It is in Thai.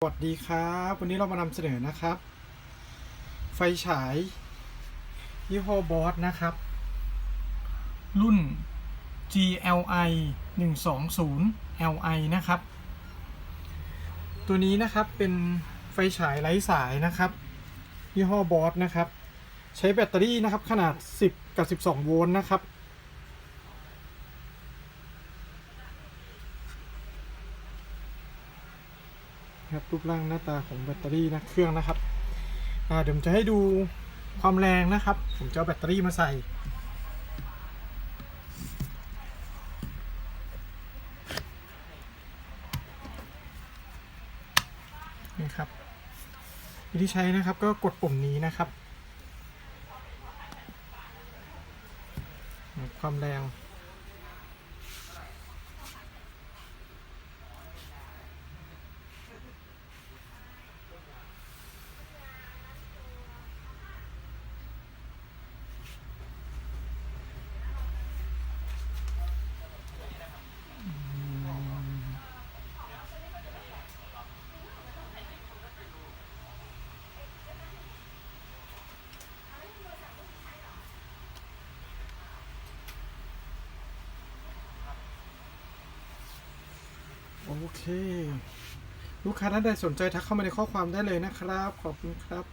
สวัสดีครับ วันนี้เรามานำเสนอนะครับ ไฟฉายยี่ห้อบอสนะครับ รุ่น GLI 120 Li นะครับ ตัวนี้นะครับเป็นไฟฉายไร้สายนะครับยี่ห้อบอสนะครับ ใช้แบตเตอรี่นะครับขนาด 10 กับ 12 โวลต์นะครับ ครับรูปร่างหน้าตาของแบตเตอรี่นะเครื่องนะครับอ่าเดี๋ยวผมจะให้ดูความแรงนะครับ ผมจะเอาแบตเตอรี่มาใส่นี่ครับวิธีใช้นะครับก็กดปุ่มนี้นะครับ ความแรง โอเค ลูกค้าท่านใดสนใจทักเข้ามาในข้อความได้เลยนะครับ ขอบคุณครับ